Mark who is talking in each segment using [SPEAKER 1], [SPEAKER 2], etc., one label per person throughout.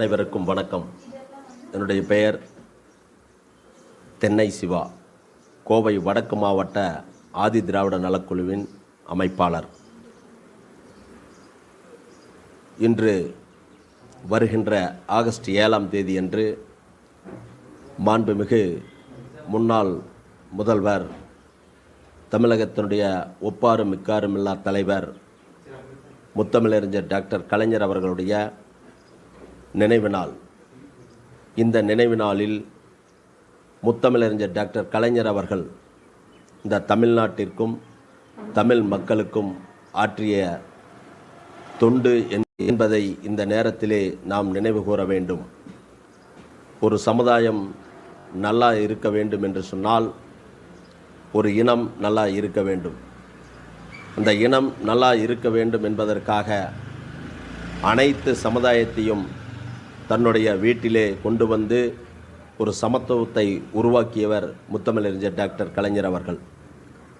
[SPEAKER 1] அனைவருக்கும் வணக்கம். என்னுடைய பெயர் தென்னை சிவா. கோவை வடக்கு மாவட்ட ஆதி திராவிட நலக்குழுவின் அமைப்பாளர். இன்று வருகின்ற ஆகஸ்ட் ஏழாம் தேதியன்று மாண்புமிகு முன்னாள் முதல்வர் தமிழகத்தினுடைய ஒப்பாரும் மிக்காரும் இல்லா தலைவர் முத்தமிழறிஞர் டாக்டர் கலைஞர் அவர்களுடைய நினைவு நாள் இந்த நினைவு நாளில் முத்தமிழறிஞர் டாக்டர் கலைஞர் அவர்கள் இந்த தமிழ்நாட்டிற்கும் தமிழ் மக்களுக்கும் ஆற்றிய தொண்டு என்- என்பதை இந்த நேரத்திலே நாம் நினைவு கூற வேண்டும். ஒரு சமுதாயம் நல்லா இருக்க வேண்டும் என்று சொன்னால் ஒரு இனம் நல்லா இருக்க வேண்டும். அந்த இனம் நல்லா இருக்க வேண்டும் என்பதற்காக அனைத்து சமுதாயத்தையும் தன்னுடைய வீட்டிலே கொண்டு வந்து ஒரு சமத்துவத்தை உருவாக்கியவர் முத்தமிழறிஞர் டாக்டர் கலைஞர் அவர்கள்.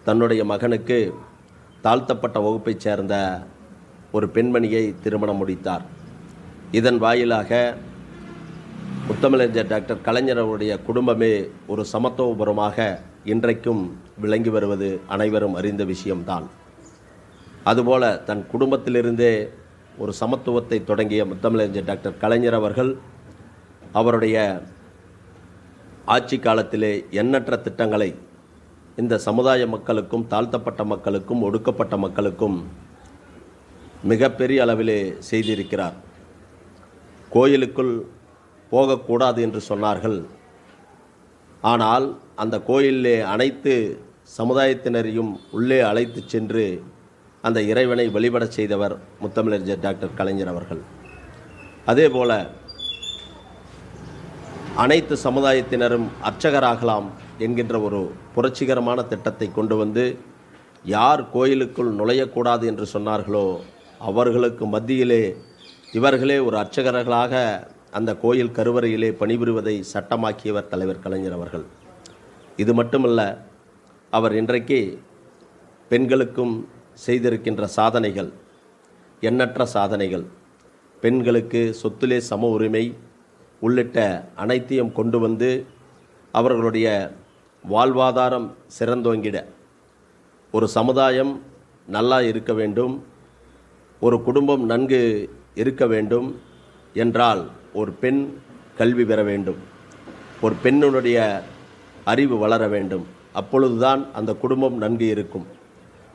[SPEAKER 1] தன்னுடைய மகனுக்கு தாழ்த்தப்பட்ட வகுப்பைச் சேர்ந்த ஒரு பெண்மணியை திருமணம் முடித்தார். இதன் வாயிலாக முத்தமிழறிஞர் டாக்டர் கலைஞர் அவருடைய குடும்பமே ஒரு சமத்துவபுரமாக இன்றைக்கும் விளங்கி வருவது அனைவரும் அறிந்த விஷயம்தான். அதுபோல தன் குடும்பத்திலிருந்தே ஒரு சமத்துவத்தை தொடங்கிய முத்தமிழறிஞர் டாக்டர் கலைஞர் அவர்கள் அவருடைய ஆட்சி காலத்திலே எண்ணற்ற திட்டங்களை இந்த சமுதாய மக்களுக்கும் தாழ்த்தப்பட்ட மக்களுக்கும் ஒடுக்கப்பட்ட மக்களுக்கும் மிகப்பெரிய அளவிலே செய்திருக்கிறார். கோயிலுக்குள் போகக்கூடாது என்று சொன்னார்கள். ஆனால் அந்த கோயிலிலே அனைத்து சமுதாயத்தினரையும் உள்ளே அழைத்துச் சென்று அந்த இறைவனை வழிபடச் செய்தவர் முத்தமிழறிஞர் டாக்டர் கலைஞர் அவர்கள். அதேபோல அனைத்து சமுதாயத்தினரும் அர்ச்சகராகலாம் என்கின்ற ஒரு புரட்சிகரமான திட்டத்தை கொண்டு வந்து யார் கோயிலுக்குள் நுழையக்கூடாது என்று சொன்னார்களோ அவர்களுக்கு மத்தியிலே இவர்களே ஒரு அர்ச்சகர்களாக அந்த கோயில் கருவறையிலே பணிபுரிவதை சட்டமாக்கியவர் தலைவர் கலைஞர் அவர்கள். இது மட்டுமல்ல அவர் இன்றைக்கு பெண்களுக்கும் செய்திருக்கின்ற சாதனைகள் எண்ணற்ற சாதனைகள் பெண்களுக்கு சொத்திலே சம உரிமை உள்ளிட்ட அனைத்தையும் கொண்டு வந்து அவர்களுடைய வாழ்வாதாரம் சிறந்தோங்கிட. ஒரு சமுதாயம் நல்லா இருக்க வேண்டும் ஒரு குடும்பம் நன்கு இருக்க வேண்டும் என்றால் ஒரு பெண் கல்வி பெற வேண்டும் ஒரு பெண்ணுடைய அறிவு வளர வேண்டும். அப்பொழுதுதான் அந்த குடும்பம் நன்கு இருக்கும்.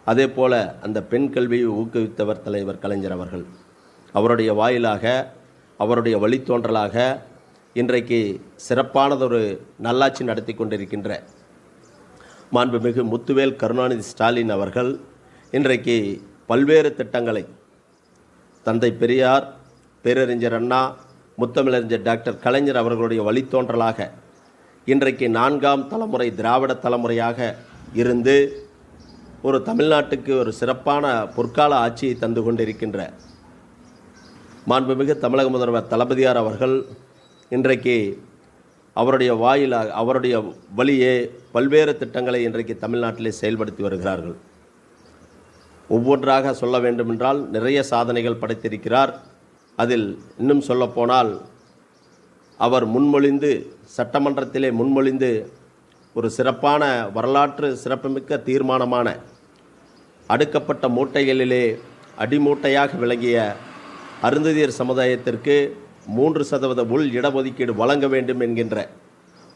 [SPEAKER 1] அதே போல் அந்த பெண் கல்வியை ஊக்குவித்தவர் தலைவர் கலைஞர் அவர்கள். அவருடைய வாயிலாக அவருடைய வழித்தோன்றலாக இன்றைக்கு சிறப்பானதொரு நல்லாட்சி நடத்தி கொண்டிருக்கின்ற மாண்புமிகு முத்துவேல் கருணாநிதி ஸ்டாலின் அவர்கள் இன்றைக்கு பல்வேறு திட்டங்களை தந்தை பெரியார் பேரறிஞர் அண்ணா முத்தமிழறிஞர் டாக்டர் கலைஞர் அவர்களுடைய வழித்தோன்றலாக இன்றைக்கு நான்காம் தலைமுறை திராவிட தலைமுறையாக இருந்து ஒரு தமிழ்நாட்டுக்கு ஒரு சிறப்பான பொற்கால ஆட்சியை தந்து கொண்டிருக்கின்ற மாண்புமிகு தமிழக முதல்வர் தளபதியார் அவர்கள் இன்றைக்கு அவருடைய வாயிலாக அவருடைய வழியே பல்வேறு திட்டங்களை இன்றைக்கு தமிழ்நாட்டிலே செயல்படுத்தி வருகிறார்கள். ஒவ்வொன்றாக சொல்ல வேண்டுமென்றால் நிறைய சாதனைகள் படைத்திருக்கிறார். அதில் இன்னும் சொல்லப்போனால் அவர் முன்மொழிந்து சட்டமன்றத்திலே முன்மொழிந்து ஒரு சிறப்பான வரலாற்று சிறப்புமிக்க தீர்மானமான அடுக்கப்பட்ட மூட்டைகளிலே அடிமூட்டையாக விளங்கிய அருந்ததியர் சமுதாயத்திற்கு மூன்று சதவீத உள் இடஒதுக்கீடு வழங்க வேண்டும் என்கின்ற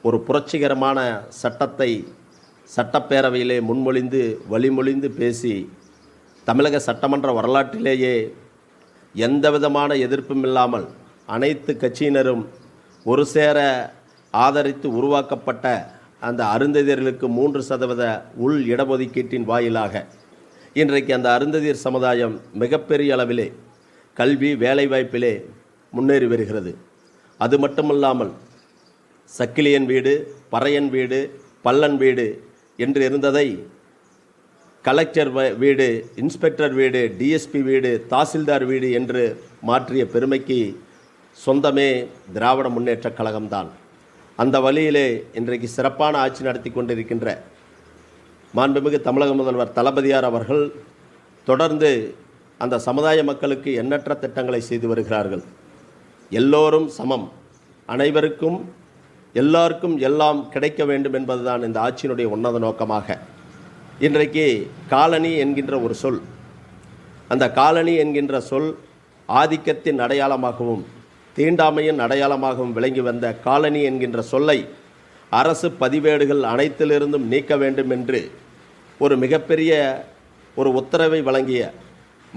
[SPEAKER 1] ஒரு புரட்சிகரமான சட்டத்தை சட்டப்பேரவையிலே முன்மொழிந்து வழிமொழிந்து பேசி தமிழக சட்டமன்ற வரலாற்றிலேயே எந்த விதமான எதிர்ப்பும் இல்லாமல் அனைத்து கட்சியினரும் ஒரு சேர ஆதரித்து உருவாக்கப்பட்ட அந்த அருந்ததியர்களுக்கு மூன்று சதவீத உள் இடஒதுக்கீட்டின் வாயிலாக இன்றைக்கு அந்த அருந்ததியர் சமுதாயம் மிகப்பெரிய அளவிலே கல்வி வேலைவாய்ப்பிலே முன்னேறி வருகிறது. அது மட்டுமல்லாமல் சக்கிலியன் வீடு பறையன் வீடு பல்லன் வீடு என்று இருந்ததை கலெக்டர் வீடு இன்ஸ்பெக்டர் வீடு டிஎஸ்பி வீடு தாசில்தார் வீடு என்று மாற்றிய பெருமைக்கு சொந்தமே திராவிட முன்னேற்றக் கழகம்தான். அந்த வழியிலே இன்றைக்கு சிறப்பான ஆட்சி நடத்தி கொண்டிருக்கின்ற மாண்புமிகு தமிழக முதல்வர் தளபதியார் அவர்கள் தொடர்ந்து அந்த சமுதாய மக்களுக்கு எண்ணற்ற திட்டங்களை செய்து வருகிறார்கள். எல்லோரும் சமம். அனைவருக்கும் எல்லாருக்கும் எல்லாம் கிடைக்க வேண்டும் என்பதுதான் இந்த ஆட்சியினுடைய உன்னத நோக்கமாக. இன்றைக்கு காலனி என்கின்ற ஒரு சொல் அந்த காலனி என்கின்ற சொல் ஆதிக்கத்தின் அடையாளமாகவும் தீண்டாமையின் அடையாளமாகவும் விளங்கி வந்த காலனி என்கின்ற சொல்லை அரசு பதிவேடுகள் அனைத்திலிருந்தும் நீக்க வேண்டும் என்று ஒரு மிகப்பெரிய ஒரு உத்தரவை வழங்கிய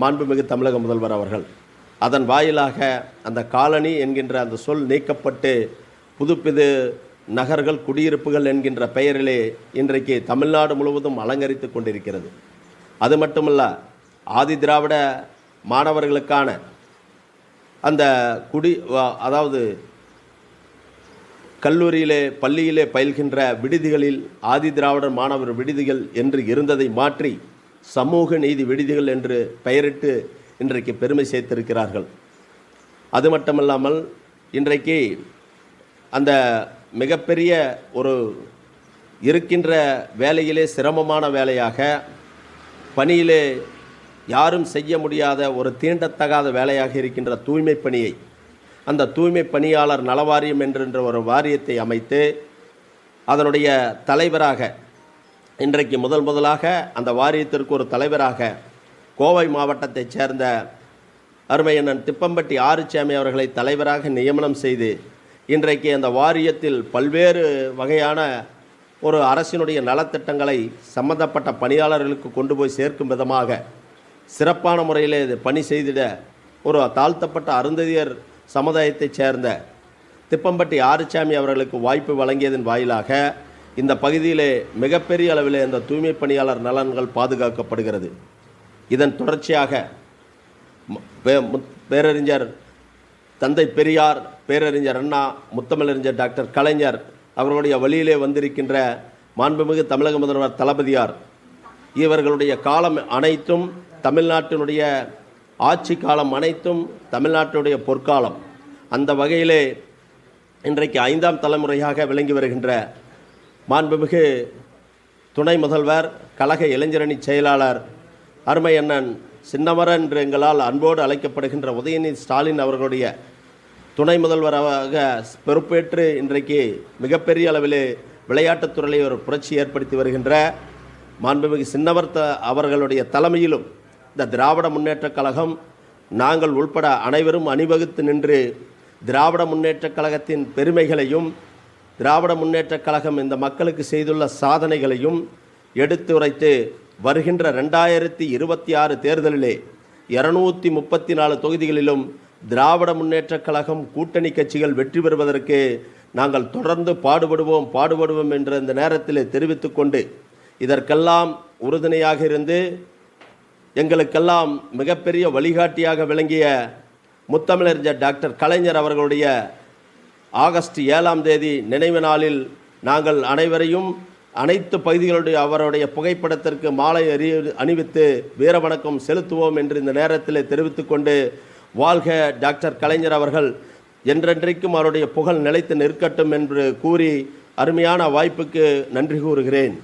[SPEAKER 1] மாண்புமிகு தமிழக முதல்வர் அவர்கள். அதன் வாயிலாக அந்த காலனி என்கின்ற அந்த சொல் நீக்கப்பட்டு புதுப்பிது நகர்கள் குடியிருப்புகள் என்கின்ற பெயரிலே இன்றைக்கு தமிழ்நாடு முழுவதும் அலங்கரித்து கொண்டிருக்கிறது. அது மட்டுமல்ல ஆதி திராவிட மாணவர்களுக்கான அந்த குடி அதாவது கல்லூரியிலே பள்ளியிலே பயில்கின்ற விடுதிகளில் ஆதி திராவிடர் மாணவர் விடுதிகள் என்று இருந்ததை மாற்றி சமூக நீதி விடுதிகள் என்று பெயரிட்டு இன்றைக்கு பெருமை சேர்த்திருக்கிறார்கள். அது மட்டுமல்லாமல் இன்றைக்கு அந்த மிகப்பெரிய ஒரு இருக்கின்ற வேலையிலே சிரமமான வேலையாக பணியிலே யாரும் செய்ய முடியாத ஒரு தீண்டத்தகாத வேலையாக இருக்கின்ற தூய்மை பணியை அந்த தூய்மை பணியாளர் நலவாரியம் என்கின்ற ஒரு வாரியத்தை அமைத்து அதனுடைய தலைவராக இன்றைக்கு முதல் முதலாக அந்த வாரியத்திற்கு ஒரு தலைவராக கோவை மாவட்டத்தைச் சேர்ந்த அருமையண்ணன் திப்பம்பட்டி ஆறுச்சாமி அவர்களை தலைவராக நியமனம் செய்து இன்றைக்கு அந்த வாரியத்தில் பல்வேறு வகையான ஒரு அரசினுடைய நலத்திட்டங்களை சம்பந்தப்பட்ட பணியாளர்களுக்கு கொண்டு போய் சேர்க்கும் விதமாக சிறப்பான முறையில் இது பணி செய்திட ஒரு தாழ்த்தப்பட்ட அருந்ததியர் சமுதாயத்தைச் சேர்ந்த திப்பம்பட்டி ஆரிச்சாமி அவர்களுக்கு வாய்ப்பு வழங்கியதன் வாயிலாக இந்த பகுதியிலே மிகப்பெரிய அளவில் இந்த தூய்மை பணியாளர் நலன்கள் பாதுகாக்கப்படுகிறது. இதன் தொடர்ச்சியாக முத்- பேரறிஞர் தந்தை பெரியார் பேரறிஞர் அண்ணா முத்தமிழறிஞர் டாக்டர் கலைஞர் அவர்களுடைய வழியிலே வந்திருக்கின்ற மாண்புமிகு தமிழக முதல்வர் தளபதியார். இவர்களுடைய காலம் அனைத்தும் தமிழ்நாட்டினுடைய ஆட்சி காலம் அனைத்தும் தமிழ்நாட்டுடைய பொற்காலம். அந்த வகையிலே இன்றைக்கு ஐந்தாம் தலைமுறையாக விளங்கி வருகின்ற மாண்புமிகு துணை முதல்வர் கழக இளைஞரணி செயலாளர் அருமை அண்ணன் சின்னமரன் என்று எங்களால் அன்போடு அழைக்கப்படுகின்ற உதயநிதி ஸ்டாலின் அவர்களுடைய துணை முதல்வராக பொறுப்பேற்று இன்றைக்கு மிகப்பெரிய அளவிலே விளையாட்டுத்துறையிலே ஒரு புரட்சி ஏற்படுத்தி வருகின்ற மாண்புமிகு சின்னவர் த- அவர்களுடைய தலைமையிலும் இந்த திராவிட முன்னேற்றக் கழகம் நாங்கள் உள்பட அனைவரும் அணிவகுத்து நின்று திராவிட முன்னேற்றக் கழகத்தின் பெருமைகளையும் திராவிட முன்னேற்றக் கழகம் இந்த மக்களுக்கு செய்துள்ள சாதனைகளையும் எடுத்துரைத்து வருகின்ற ரெண்டாயிரத்தி இருபத்தி ஆறு தேர்தலிலே இரநூத்தி முப்பத்தி நாலு தொகுதிகளிலும் திராவிட முன்னேற்றக் கழகம் கூட்டணி கட்சிகள் வெற்றி பெறுவதற்கு நாங்கள் தொடர்ந்து பாடுபடுவோம் பாடுபடுவோம் என்ற இந்த நேரத்தில் தெரிவித்துக்கொண்டு இதற்கெல்லாம் உறுதுணையாக இருந்து எங்களுக்கெல்லாம் மிகப்பெரிய வழிகாட்டியாக விளங்கிய முத்தமிழறிஞர் டாக்டர் கலைஞர் அவர்களுடைய ஆகஸ்ட் ஏழாம் தேதி நினைவு நாளில் நாங்கள் அனைவரையும் அனைத்து பகுதிகளுடைய அவருடைய புகைப்படத்திற்கு மாலை அறி அணிவித்து வீரவணக்கம் செலுத்துவோம் என்று இந்த நேரத்தில் தெரிவித்துக்கொண்டு வாழ்க டாக்டர் கலைஞர் அவர்கள். என்றென்றைக்கும் அவருடைய புகழ் நிலைத்து நிற்கட்டும் என்று கூறி அருமையான வாய்ப்புக்கு நன்றி கூறுகிறேன்.